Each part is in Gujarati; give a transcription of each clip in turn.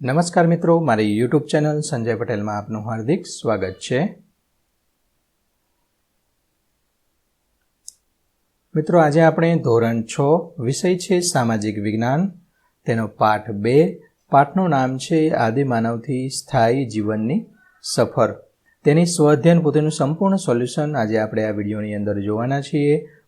નમસ્કાર મિત્રો, મારી યુટ્યુબ ચેનલ સંજય પટેલમાં આપનું હાર્દિક સ્વાગત છે. મિત્રો, આજે આપણે ધોરણ છ, વિષય છે સામાજિક વિજ્ઞાન. તેનો પાઠ બે, પાઠનું નામ છે આદિમાનવથી સ્થાયી જીવનની સફર. તેની સ્વઅધ્યયન પોતેનું સંપૂર્ણ સોલ્યુશન આજે આપણે આ વિડીયોની અંદર જોવાના છીએ.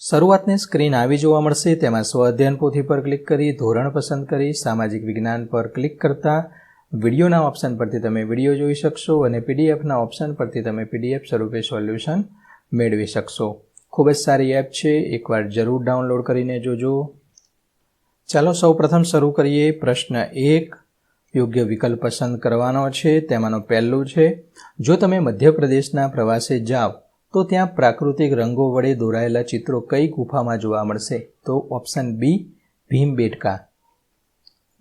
શરૂઆતની સ્ક્રીન આવી જોવા મળશે, તેમાં સ્વ અધ્યયન પોથી પર ક્લિક કરી, ધોરણ પસંદ કરી, સામાજિક વિજ્ઞાન પર ક્લિક કરતા વિડીયોના ઓપ્શન પરથી તમે વીડિયો જોઈ શકશો અને પીડીએફના ઓપ્શન પરથી તમે પીડીએફ સ્વરૂપે સોલ્યુશન મેળવી શકશો. ખૂબ જ સારી એપ છે, એકવાર જરૂર ડાઉનલોડ કરીને જોજો. ચાલો સૌ પ્રથમ શરૂ કરીએ. પ્રશ્ન એક, યોગ્ય વિકલ્પ પસંદ કરવાનો છે, તેમાંનો પહેલું છે, જો તમે મધ્યપ્રદેશના પ્રવાસે જાઓ તો ત્યાં પ્રાકૃતિક રંગો વડે દોરાયેલા ચિત્રો કઈ ગુફામાં જોવા મળશે? તો ઓપ્શન બી ભીમબેટકા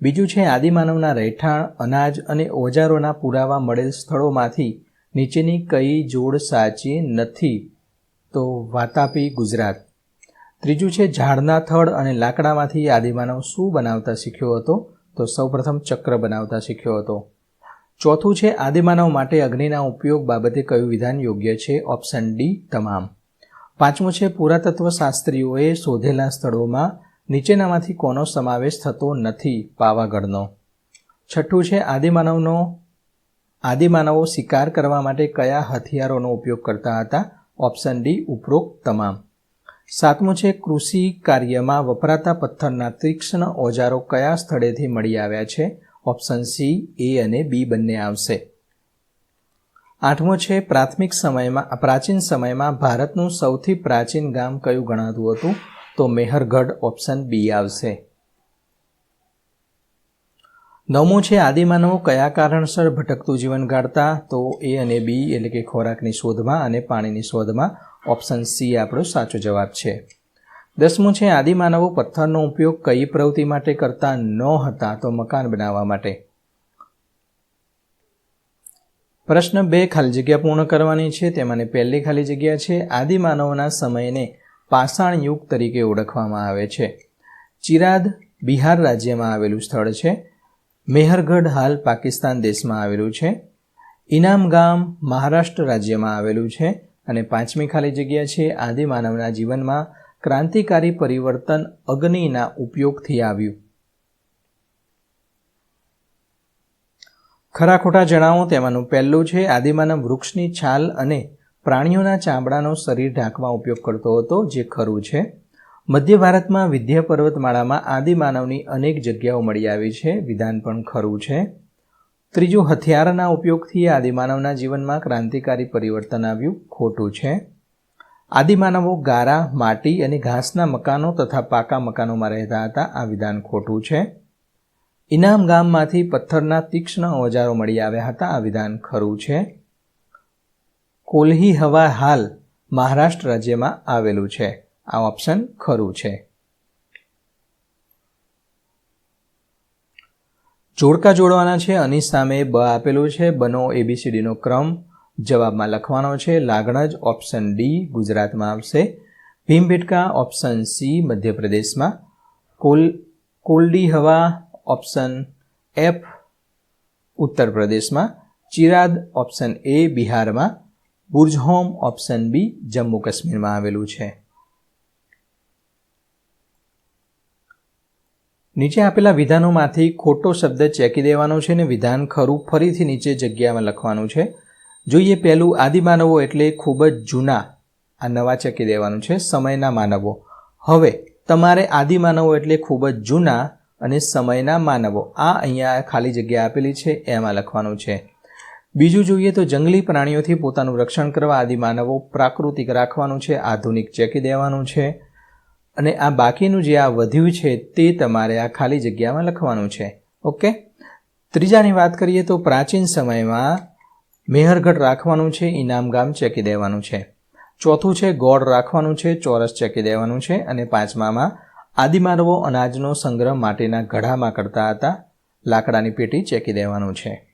બીજું છે આદિમાનવના રહેઠાણ, અનાજ અને ઓજારોના પુરાવા મળેલ સ્થળોમાંથી નીચેની કઈ જોડ સાચી નથી? તો વાતાપી, ગુજરાત. ત્રીજું છે ઝાડના થડ અને લાકડામાંથી આદિમાનવ શું બનાવતા શીખ્યો હતો? તો સૌપ્રથમ ચક્ર બનાવતા શીખ્યો હતો. ચોથું છે, આદિમાનવ માટે અગ્નિના ઉપયોગ બાબતે કયું વિધાન યોગ્ય છે? ઓપ્શન ડી તમામ. પાંચમું છે પુરાતત્વ શાસ્ત્રીઓએ શોધેલા સ્થળોમાં નીચેનામાંથી કોનો સમાવેશ થતો નથી પાવાગઢનો? છઠ્ઠું છે, આદિમાનવનો, આદિમાનવો શિકાર કરવા માટે કયા હથિયારોનો ઉપયોગ કરતા હતા? ઓપ્શન ડી ઉપરોક્ત તમામ. સાતમું છે, કૃષિ કાર્યમાં વપરાતા પથ્થરના તીક્ષ્ણ ઓજારો કયા સ્થળેથી મળી આવ્યા છે? ઓપ્શન સી, એ અને બી બંને આવશે. આઠમો છે, પ્રાથમિક સમયમાં, પ્રાચીન સમયમાં ભારતનું સૌથી પ્રાચીન ગામ કયું ગણાતું હતું? તો મેહરગઢ ઓપ્શન બી આવશે. નવમું છે, આદિમાનવો કયા કારણસર ભટકતું જીવન ગાળતા? તો એ અને બી એટલે કે ખોરાકની શોધમાં અને પાણીની શોધમાં ઓપ્શન સી આપણો સાચો જવાબ છે. દસમું છે, આદિમાનવો પથ્થરનો ઉપયોગ કઈ પ્રવૃત્તિ માટે કરતા ન હતા તો મકાન બનાવવા માટે. પ્રશ્ન બે, ખાલી જગ્યા પૂર્ણ કરવાની છે. તેમાંની પહેલી ખાલી જગ્યા છે. આદિમાનવના સમયને પાષાણ યુગ તરીકે ઓળખવામાં આવે છે. ચિરાદ, બિહાર રાજ્યમાં આવેલું સ્થળ છે. મેહરગઢ હાલ પાકિસ્તાન દેશમાં આવેલું છે. ઇનામ ગામ મહારાષ્ટ્ર રાજ્યમાં આવેલું છે. અને પાંચમી ખાલી જગ્યા છે, આદિમાનવના જીવનમાં ક્રાંતિકારી પરિવર્તન અગ્નિના ઉપયોગથી આવ્યું. ખરા ખોટા જણાવો તેમાંનું પહેલું છે આદિમાનવ વૃક્ષની છાલ અને પ્રાણીઓના ચામડાનો શરીર ઢાંકવા ઉપયોગ કરતો હતો, જે ખરું છે. મધ્ય ભારતમાં વિદ્ય પર્વતમાળામાં આદિમાનવની અનેક જગ્યાઓ મળી આવી છે, વિધાન પણ ખરું છે. ત્રીજું, હથિયારના ઉપયોગથી આદિમાનવના જીવનમાં ક્રાંતિકારી પરિવર્તન આવ્યું, ખોટું છે. આદિમાનવો ગારા, માટી અને ઘાસના મકાનો તથા પાકા મકાનોમાં રહેતા હતા. આ વિધાન ખોટું છે. ઇનામ ગામમાંથી પથ્થરના તીક્ષ્ણ ઓજારો મળી આવ્યા હતા. આ વિધાન ખરું છે. કોલ્હી હવા હાલ મહારાષ્ટ્ર રાજ્યમાં આવેલું છે. આ ઓપ્શન ખરું છે. જોડકા જોડવાના છે. આની સામે બ આપેલું છે. બનો એબીસીડીનો ક્રમ. જવાબમાં લખવાનો છે, લાગણજ ઓપ્શન ડી ગુજરાતમાં આવશે. ભીમબેટકા ઓપ્શન સી મધ્યપ્રદેશમાં. કોલ, કોલ્ડી હવા ઓપ્શન એફ ઉત્તર પ્રદેશમાં ચિરાદ ઓપ્શન એ બિહારમાં. બુર્જહોમ ઓપ્શન બી જમ્મુ કાશ્મીરમાં આવેલું છે. નીચે આપેલા વિધાનોમાંથી ખોટો શબ્દ ચેકી દેવાનો છે અને વિધાન ખરું ફરીથી નીચે જગ્યામાં લખવાનું છે. જોઈએ પહેલું આદિમાનવો એટલે ખૂબ જ જૂના. આ નવા ચકી દેવાનું છે સમયના માનવો. હવે તમારે આદિમાનવો એટલે ખૂબ જ જૂના અને સમયના માનવો. આ અહીંયા ખાલી જગ્યા આપેલી છે, એમાં લખવાનું છે. બીજું જોઈએ તો જંગલી પ્રાણીઓથી પોતાનું રક્ષણ કરવા આદિમાનવો પ્રાકૃતિક રાખવાનું છે, આધુનિક ચેકી દેવાનું છે. અને આ બાકીનું જે આ વધ્યું છે તે તમારે આ ખાલી જગ્યામાં લખવાનું છે. ઓકે? ત્રીજાની વાત કરીએ તો પ્રાચીન સમયમાં મેહરગઢ રાખવાનું છે ઇનામ ગામ ચેકી દેવાનું છે. ચોથું છે, ગોળ રાખવાનું છે, ચોરસ ચેકી દેવાનું છે અને પાંચમામાં, આદિમાનવો અનાજનો સંગ્રહ માટેના ઘડામાં કરતા હતા, લાકડાની પેટી ચેકી દેવાનું છે.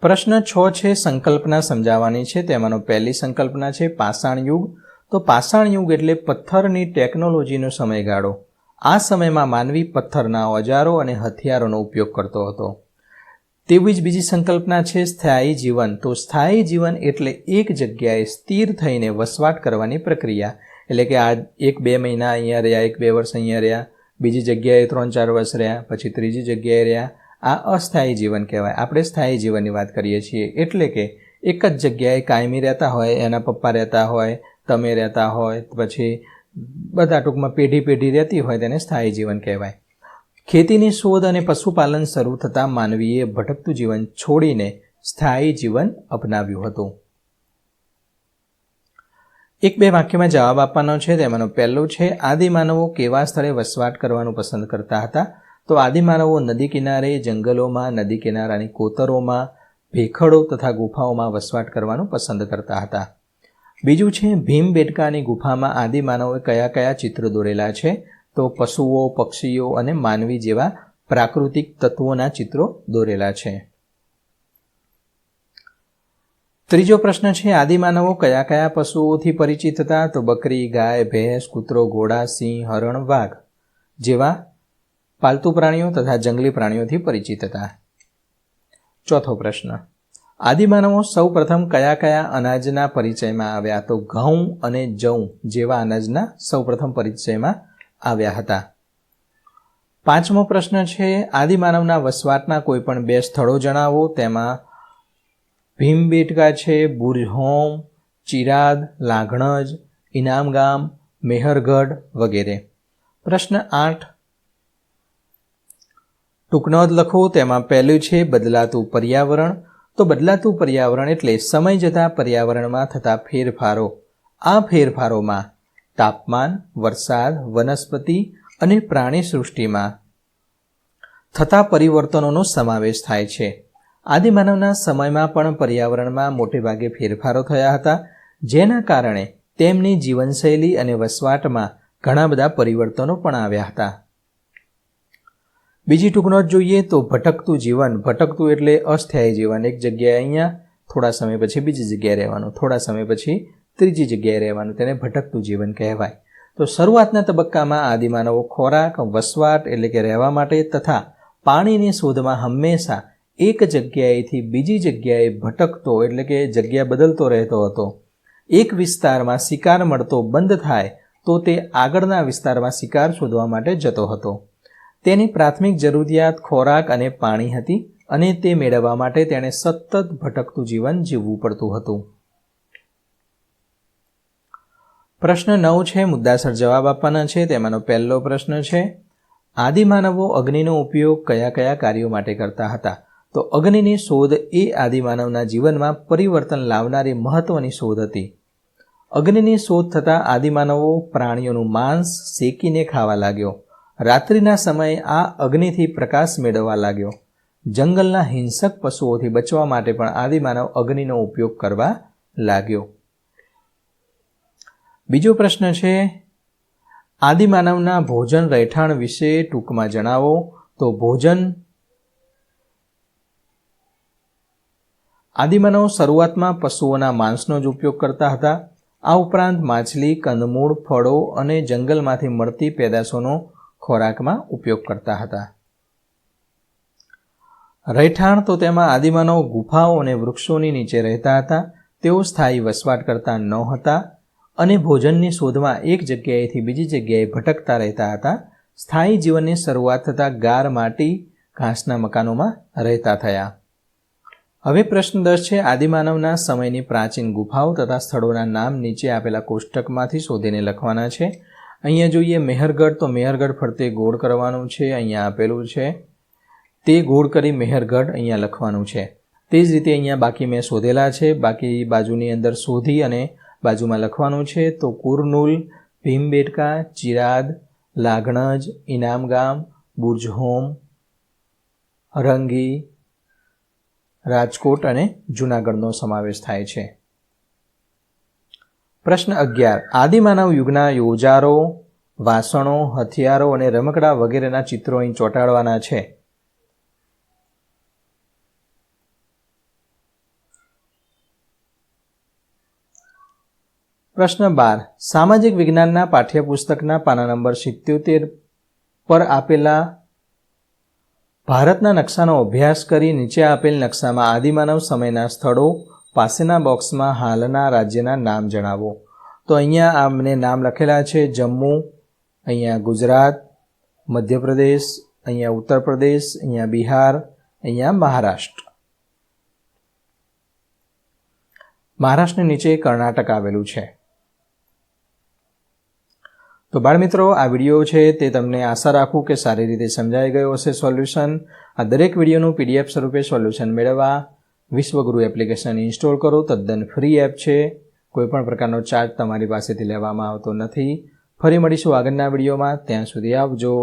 પ્રશ્ન છ છે, સંકલ્પના સમજાવવાની છે, તેમાંનો પહેલી સંકલ્પના છે, પાષાણ યુગ. તો પાષાણ યુગ એટલે પથ્થરની ટેકનોલોજીનો સમયગાળો. આ સમયમાં માનવી પથ્થરના ઓજારો અને હથિયારોનો ઉપયોગ કરતો હતો. તેવી જ બીજી સંકલ્પના છે સ્થાયી જીવન. તો સ્થાયી જીવન એટલે એક જગ્યાએ સ્થિર થઈને વસવાટ કરવાની પ્રક્રિયા. એટલે કે આ એક બે મહિના અહીંયા રહ્યા, એક બે વર્ષ અહીંયા રહ્યા, બીજી જગ્યાએ ત્રણ ચાર વર્ષ રહ્યા, પછી ત્રીજી જગ્યાએ રહ્યા. આ અસ્થાયી જીવન કહેવાય. આપણે સ્થાયી જીવનની વાત કરીએ છીએ. એટલે કે એક જ જગ્યાએ કાયમી રહેતા હોય, એના પપ્પા રહેતા હોય, તમે રહેતા હોય, પછી બધા ટૂંકમાં પેઢી પેઢી રહેતી હોય તેને સ્થાયી જીવન કહેવાય. ખેતીની શોધ અને પશુપાલન શરૂ થતાં માનવીએ ભટકતું જીવન છોડીને સ્થાયી જીવન અપનાવ્યું હતું. એક બે વાક્યમાં જવાબ આપવાનો છે, તેમાંનો પહેલો છે આદિમાનવો કેવા સ્થળે વસવાટ કરવાનું પસંદ કરતા હતા? તો આદિમાનવો નદી કિનારે, જંગલોમાં, નદી કિનારાની કોતરોમાં, ભેખડો તથા ગુફાઓમાં વસવાટ કરવાનું પસંદ કરતા હતા. બીજું છે, ભીમ બેટકાની ગુફામાં આદિમાનવોએ કયા કયા ચિત્રો દોરેલા છે? તો પશુઓ, પક્ષીઓ અને માનવી જેવા પ્રાકૃતિક તત્વોના ચિત્રો દોરેલા છે. ત્રીજો પ્રશ્ન છે, આદિમાનવો કયા કયા પશુઓથી પરિચિત હતા? તો બકરી, ગાય, ભેંસ, કૂતરો, ઘોડા, સિંહ, હરણ, વાઘ જેવા પાલતુ પ્રાણીઓ તથા જંગલી પ્રાણીઓથી પરિચિત હતા. ચોથો પ્રશ્ન, આદિમાનવો સૌ પ્રથમ કયા કયા અનાજના પરિચયમાં આવ્યા? તો ઘઉં અને જઉં જેવા અનાજના સૌ પ્રથમ પરિચયમાં આવ્યા હતા. પાંચમો પ્રશ્ન છે, આદિમાનવના વસવાટના કોઈ પણ બે સ્થળો જણાવો, તેમાં ભીમબેટકા છે બુરહોમ ચિરાદ, લાગણજ, ઇનામગામ, મેહરગઢ વગેરે. પ્રશ્ન આઠ. ટૂંકનોંધ લખો, તેમાં પહેલું છે, બદલાતું પર્યાવરણ. તો બદલાતું પર્યાવરણ એટલે સમય જતાં પર્યાવરણમાં થતા ફેરફારો. આ ફેરફારોમાં તાપમાન, વરસાદ, વનસ્પતિ અને પ્રાણી સૃષ્ટિમાં થતા પરિવર્તનોનો સમાવેશ થાય છે. આદિમાનવના સમયમાં પણ પર્યાવરણમાં મોટેભાગે ફેરફારો થયા હતા, જેના કારણે તેમની જીવનશૈલી અને વસવાટમાં ઘણા બધા પરિવર્તનો પણ આવ્યા હતા. બીજી ટૂંકનો જોઈએ તો ભટકતું જીવન, ભટકતું એટલે અસ્થાયી જીવન. એક જગ્યાએ અહીંયા થોડા સમય પછી, બીજી જગ્યાએ રહેવાનું. થોડા સમય પછી ત્રીજી જગ્યાએ રહેવાનું તેને ભટકતું જીવન કહેવાય. તો શરૂઆતના તબક્કામાં આદિમાનવો ખોરાક, વસવાટ એટલે કે રહેવા માટે તથા પાણીની શોધમાં હંમેશા એક જગ્યાએથી બીજી જગ્યાએ ભટકતો એટલે કે જગ્યા બદલતો રહેતો હતો. એક વિસ્તારમાં શિકાર મળતો બંધ થાય તો તે આગળના વિસ્તારમાં શિકાર શોધવા માટે જતો હતો. તેની પ્રાથમિક જરૂરિયાત ખોરાક અને પાણી હતી અને તે મેળવવા માટે તેણે સતત ભટકતું જીવન જીવવું પડતું હતું. પ્રશ્ન નવ છે, મુદ્દાસર જવાબ આપવાના છે, તેમાંનો પહેલો પ્રશ્ન છે આદિમાનવો અગ્નિનો ઉપયોગ કયા કયા કાર્યો માટે કરતા હતા? તો અગ્નિની શોધ એ આદિમાનવના જીવનમાં પરિવર્તન લાવનારી મહત્વની શોધ હતી. અગ્નિની શોધ થતાં આદિમાનવો પ્રાણીઓનું માંસ શેકીને ખાવા લાગ્યો. રાત્રિના સમયે આ અગ્નિથી પ્રકાશ મેળવવા લાગ્યો. જંગલના હિંસક પશુઓથી બચવા માટે પણ આદિમાનવ અગ્નિનો ઉપયોગ કરવા લાગ્યો. બીજો પ્રશ્ન છે, આદિમાનવના ભોજન રહેઠાણ વિશે ટૂંકમાં જણાવો. તો ભોજન, આદિમાનવ શરૂઆતમાં પશુઓના માંસનો જ ઉપયોગ કરતા હતા. આ ઉપરાંત માછલી, કંદમૂળ, ફળો અને જંગલમાંથી મળતી પેદાશોનો ખોરાકમાં ઉપયોગ કરતા હતા. રહેઠાણ તો તેમાં આદિમાનવ ગુફાઓ અને વૃક્ષોની નીચે રહેતા હતા. તેઓ સ્થાયી વસવાટ કરતા ન હતા. અને ભોજનની શોધમાં એક જગ્યાએથી બીજી જગ્યાએ ભટકતા રહેતા હતા. સ્થાયી જીવનની શરૂઆત થતાં ગાર માટી ઘાસના મકાનોમાં રહેતા થયા. હવે પ્રશ્ન દસ છે, આદિમાનવના સમયની પ્રાચીન ગુફાઓ તથા સ્થળોના નામ નીચે આપેલા કોષ્ટકમાંથી શોધીને લખવાના છે. અહીંયા જોઈએ, મેહરગઢ તો મેહરગઢ ફરતે ગોળ કરવાનું છે, અહીંયા આપેલું છે. તે ગોળ કરી મેહરગઢ અહીંયા લખવાનું છે. તે જ રીતે અહીંયા બાકી મેં શોધેલા છે. બાકી બાજુની અંદર શોધી અને બાજુમાં લખવાનું છે, તો કુરનુલ, ભીમબેટકા ચિરાદ લાગણજ, ઇનામગામ ગામ બુર્જ રંગી, રાજકોટ અને જૂનાગઢનો સમાવેશ થાય છે. પ્રશ્ન અગિયાર. આદિમાનવ યુગના યોજારો, વાસણો, હથિયારો અને રમકડા વગેરેના ચિત્રો અહીં ચોંટાડવાના છે. પ્રશ્ન બાર. સામાજિક વિજ્ઞાનના પાઠ્યપુસ્તકના પાના નંબર સિત્યોતેર પર આપેલા ભારતના નકશાનો અભ્યાસ કરી નીચે આપેલ નકશામાં આદિમાનવ સમયના સ્થળો પાસેના બોક્સમાં હાલના રાજ્યના નામ જણાવો. તો અહીંયા આમને નામ લખેલા છે જમ્મુ, અહીંયા ગુજરાત, મધ્યપ્રદેશ, અહીંયા ઉત્તર પ્રદેશ અહીંયા બિહાર, અહીંયા મહારાષ્ટ્ર. મહારાષ્ટ્રની નીચે કર્ણાટક આવેલું છે. તો બાળમિત્રો આ વીડિયો છે તે તમને આશા રાખું કે સારી રીતે સમજાઈ ગયો હશે સોલ્યુશન. આ દરેક વિડીયોનું પીડીએફ સ્વરૂપે સોલ્યુશન મેળવવા વિશ્વગુરુ એપ્લિકેશન ઇન્સ્ટોલ કરો. તદ્દન ફ્રી એપ છે. કોઈપણ પ્રકારનો ચાર્જ તમારી પાસેથી લેવામાં આવતો નથી. ફરી મળીશું આગળના વિડીયોમાં. ત્યાં સુધી આવજો.